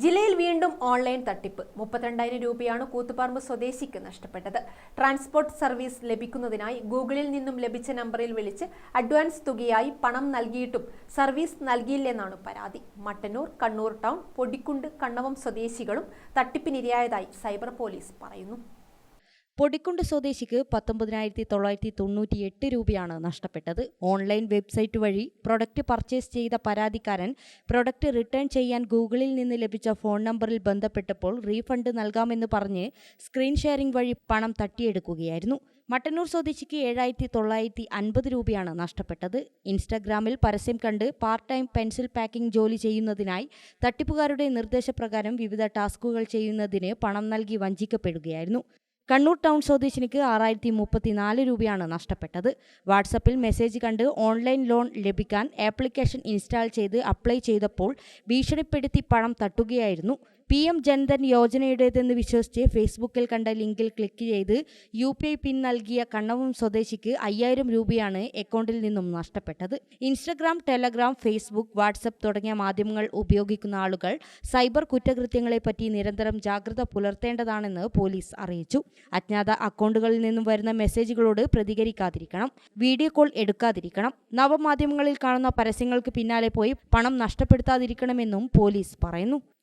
ജില്ലയിൽ വീണ്ടും ഓൺലൈൻ തട്ടിപ്പ്. മുപ്പത്തിരണ്ടായിരം രൂപയാണ് കൂത്തുപറമ്പ് സ്വദേശിക്ക് നഷ്ടപ്പെട്ടത്. ട്രാൻസ്പോർട്ട് സർവീസ് ലഭിക്കുന്നതിനായി ഗൂഗിളിൽ നിന്നും ലഭിച്ച നമ്പറിൽ വിളിച്ച് അഡ്വാൻസ് തുകയായി പണം നൽകിയിട്ടും സർവീസ് നൽകിയില്ലെന്നാണ് പരാതി. മട്ടന്നൂർ കണ്ണൂർ ടൗൺ പൊടിക്കുണ്ട് കണ്ണവം സ്വദേശികളും തട്ടിപ്പിനിരയായതായി സൈബർ പോലീസ് പറയുന്നു. പൊടിക്കുണ്ട് സ്വദേശിക്ക് പത്തൊമ്പതിനായിരത്തി തൊള്ളായിരത്തി തൊണ്ണൂറ്റി എട്ട് രൂപയാണ് നഷ്ടപ്പെട്ടത്. ഓൺലൈൻ വെബ്സൈറ്റ് വഴി പ്രൊഡക്റ്റ് പർച്ചേസ് ചെയ്ത പരാതിക്കാരൻ പ്രൊഡക്റ്റ് റിട്ടേൺ ചെയ്യാൻ ഗൂഗിളിൽ നിന്ന് ലഭിച്ച ഫോൺ നമ്പറിൽ ബന്ധപ്പെട്ടപ്പോൾ റീഫണ്ട് നൽകാമെന്ന് പറഞ്ഞ് സ്ക്രീൻ ഷെയറിംഗ് വഴി പണം തട്ടിയെടുക്കുകയായിരുന്നു. മട്ടന്നൂർ സ്വദേശിക്ക് ഏഴായിരത്തി തൊള്ളായിരത്തി അൻപത് രൂപയാണ് നഷ്ടപ്പെട്ടത്. ഇൻസ്റ്റാഗ്രാമിൽ പരസ്യം കണ്ട് പാർട്ട് ടൈം പെൻസിൽ പാക്കിംഗ് ജോലി ചെയ്യുന്നതിനായി തട്ടിപ്പുകാരുടെ നിർദ്ദേശപ്രകാരം വിവിധ ടാസ്കുകൾ ചെയ്യുന്നതിന് പണം നൽകി വഞ്ചിക്കപ്പെടുകയായിരുന്നു. കണ്ണൂർ ടൗൺ സ്വദേശിനിക്ക് ആറായിരത്തി മുപ്പത്തിനാല് രൂപയാണ് നഷ്ടപ്പെട്ടത്. വാട്സപ്പിൽ മെസ്സേജ് കണ്ട് ഓൺലൈൻ ലോൺ ലഭിക്കാൻ ആപ്ലിക്കേഷൻ ഇൻസ്റ്റാൾ ചെയ്ത് അപ്ലൈ ചെയ്തപ്പോൾ ഭീഷണിപ്പെടുത്തി പണം തട്ടുകയായിരുന്നു. പി എം ജൻധൻ യോജനയുടേതെന്ന് വിശ്വസിച്ച് ഫേസ്ബുക്കിൽ കണ്ട ലിങ്കിൽ ക്ലിക്ക് ചെയ്ത് യു പി ഐ പിൻ നൽകിയ കണ്ണവും സ്വദേശിക്ക് അയ്യായിരം രൂപയാണ് അക്കൗണ്ടിൽ നിന്നും നഷ്ടപ്പെട്ടത്. ഇൻസ്റ്റഗ്രാം ടെലഗ്രാം ഫേസ്ബുക്ക് വാട്സപ്പ് തുടങ്ങിയ മാധ്യമങ്ങൾ ഉപയോഗിക്കുന്ന ആളുകൾ സൈബർ കുറ്റകൃത്യങ്ങളെപ്പറ്റി നിരന്തരം ജാഗ്രത പുലർത്തേണ്ടതാണെന്ന് പോലീസ് അറിയിച്ചു. അജ്ഞാത അക്കൗണ്ടുകളിൽ നിന്നും വരുന്ന മെസ്സേജുകളോട് പ്രതികരിക്കാതിരിക്കണം. Video call എടുക്കാതിരിക്കണം. നവമാധ്യമങ്ങളിൽ കാണുന്ന പരസ്യങ്ങൾക്ക് പിന്നാലെ പോയി പണം നഷ്ടപ്പെടുത്താതിരിക്കണമെന്നും പോലീസ് പറയുന്നു.